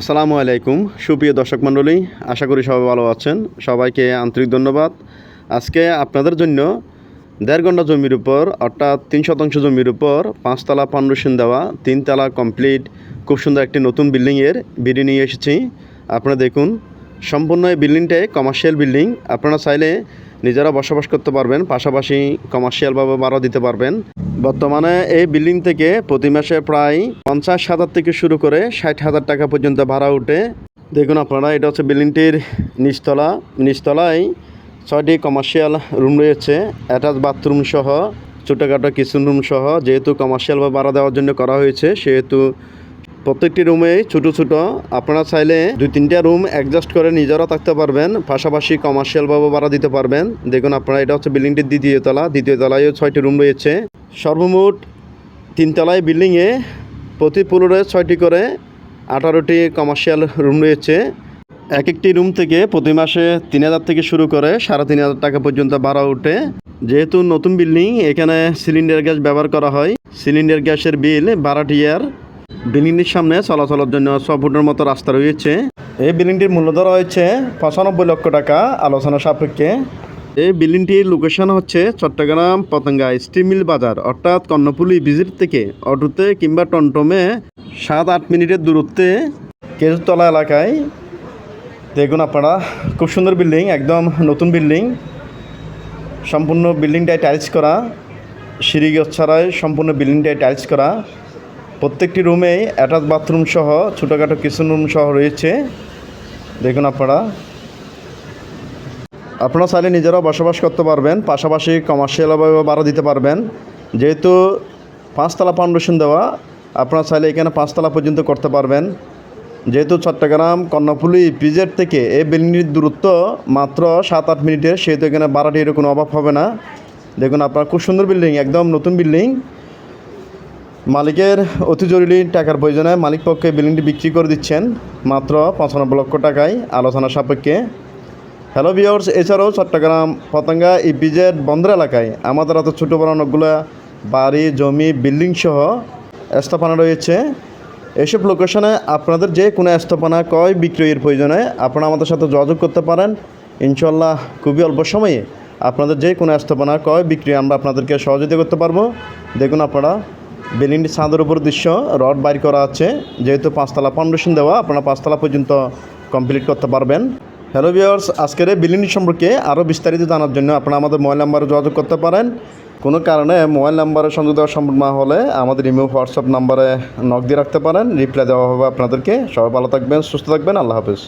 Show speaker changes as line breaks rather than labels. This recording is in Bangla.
আসসালামু আলাইকুম, সুপ্রিয় দর্শক মণ্ডলী, আশা করি সবাই ভালো আছেন। সবাইকে আন্তরিক ধন্যবাদ। আজকে আপনাদের জন্য দেড় ঘণ্টা জমির উপর, অর্থাৎ তিন শতাংশ জমির উপর পাঁচতলা ফাউন্ডেশন দেওয়া, তিনতলা কমপ্লিট, খুব সুন্দর একটি নতুন বিল্ডিংয়ের ভিডিও নিয়ে এসেছি। আপনারা দেখুন, সম্পূর্ণ এই বিল্ডিংটাই কমার্শিয়াল বিল্ডিং। আপনারা চাইলে নিজেরা বসবাস করতে পারবেন, পাশাপাশি কমার্শিয়ালভাবে ভাড়া দিতে পারবেন। বর্তমানে এই বিল্ডিং থেকে প্রতি মাসে প্রায় পঞ্চাশ হাজার থেকে শুরু করে ষাট হাজার টাকা পর্যন্ত ভাড়া উঠে। দেখুন আপনারা, এটা হচ্ছে বিল্ডিংটির নিচতলা। নিচতলায় ছয়টি কমার্শিয়াল রুম রয়েছে অ্যাটাচ বাথরুম সহ, ছোটোখাটো কিচেন রুম সহ, যেহেতু কমার্শিয়ালভাবে ভাড়া দেওয়ার জন্য করা হয়েছে, সেহেতু প্রত্যেকটি রুমে ছোট ছোট, আপনারা চাইলে দুই তিনটা রুম অ্যাডজাস্ট করে নিজেরা থাকতে পারবেন, পাশাপাশি কমার্শিয়ালভাবে ভাড়া দিতে পারবেন। দেখুন আপনারা, এটা হচ্ছে বিল্ডিংটির দ্বিতীয় তলা, দ্বিতীয় তলায়ও ছয়টি রুম রয়েছে। সর্বমোট তিনতলায় বিল্ডিংয়ে প্রতি ফ্লোরে ছয়টি করে আঠারোটি কমার্শিয়াল রুম রয়েছে। এক একটি রুম থেকে প্রতি মাসে তিন হাজার থেকে শুরু করে সাড়ে তিন হাজার টাকা পর্যন্ত ভাড়া ওঠে। যেহেতু নতুন বিল্ডিং এখানে সিলিন্ডার গ্যাস ব্যবহার করা হয়। সিলিন্ডার গ্যাসের বিল বারাটিয়ার বিল্ডিংটির সামনে চলাচলের জন্য ছ ফুটের মতো রাস্তা রয়েছে। এই বিল্ডিংটির মূল্য ধরা হয়েছে পঁচানব্বই লক্ষ টাকা আলোচনা সাপেক্ষে। এই বিল্ডিংটির লোকেশন হচ্ছে চট্টগ্রাম পতঙ্গা স্টিল মিল বাজার অর্থাৎ কর্ণফুলি ভিজিট থেকে অটোতে কিংবা টমটমে সাত আট মিনিটের দূরত্বে কেজতলা এলাকায় দেখুন আপনারা খুব সুন্দর বিল্ডিং একদম নতুন বিল্ডিং। সম্পূর্ণ বিল্ডিংটায় টাইলস করা সিঁড়ি ছাড়াই সম্পূর্ণ বিল্ডিংটায় টাইলস করা। প্রত্যেকটি রুমেই অ্যাটাচ বাথরুম সহ ছোটোখাটো কিচেন রুম সহ রয়েছে। দেখুন আপনারা। আপনারা চাইলে নিজেরাও বসবাস করতে পারবেন, পাশাপাশি কমার্শিয়ালভাবে ভাড়া দিতে পারবেন। যেহেতু পাঁচতলা ফাউন্ডেশন দেওয়া, আপনারা চাইলে এখানে পাঁচতলা পর্যন্ত করতে পারবেন। যেহেতু চট্টগ্রাম, কর্ণফুলি পিজের থেকে এই বিল্ডিংটির দূরত্ব মাত্র সাত আট মিনিটের, সেহেতু এখানে ভাড়াটির কোনো অভাব হবে না। দেখুন আপনার, খুব সুন্দর বিল্ডিং একদম নতুন বিল্ডিং মালিকের অতি জরুরি টাকার প্রয়োজনে মালিক পক্ষে বিল্ডিংটি বিক্রি করে দিচ্ছেন মাত্র পঁচানব্বই লক্ষ টাকায় আলোচনা সাপেক্ষে। হ্যালো ভিওর্স এছাড়াও চট্টগ্রাম, পতঙ্গা ইপিজেড বন্দর এলাকায় আমাদের এত ছোটো বড় অনেকগুলো বাড়ি, জমি, বিল্ডিং সহ স্থাপনা রয়েছে। এসব লোকেশনে আপনাদের যে কোনো স্থাপনা কয় বিক্রয়ের প্রয়োজনে আপনারা আমাদের সাথে যোগাযোগ করতে পারেন। ইনশাল্লাহ খুবই অল্প সময়ে আপনাদের যে কোনো স্থাপনা কয় বিক্রি আমরা আপনাদেরকে সহযোগিতা করতে পারব। দেখুন আপনারা বিল্ডিংটি ছাদের উপর দৃশ্য, রড বাইর করা আছে। যেহেতু পাঁচতলা ফাউন্ডেশন দেওয়া, আপনারা পাঁচতলা পর্যন্ত কমপ্লিট করতে পারবেন। হ্যালো ভিওর্স আজকের এই বিল্ডিংটি সম্পর্কে আরও বিস্তারিত জানার জন্য আপনারা আমাদের মোবাইল নাম্বারে যোগাযোগ করতে পারেন। কোনো কারণে মোবাইল নাম্বারে সংযোগ দেওয়া সম্ভব না হলে আমাদের ইমেল হোয়াটসঅ্যাপ নাম্বারে নক দিয়ে রাখতে পারেন। রিপ্লাই দেওয়া হবে আপনাদেরকে। সবাই ভালো থাকবেন, সুস্থ থাকবেন। আল্লাহ হাফেজ।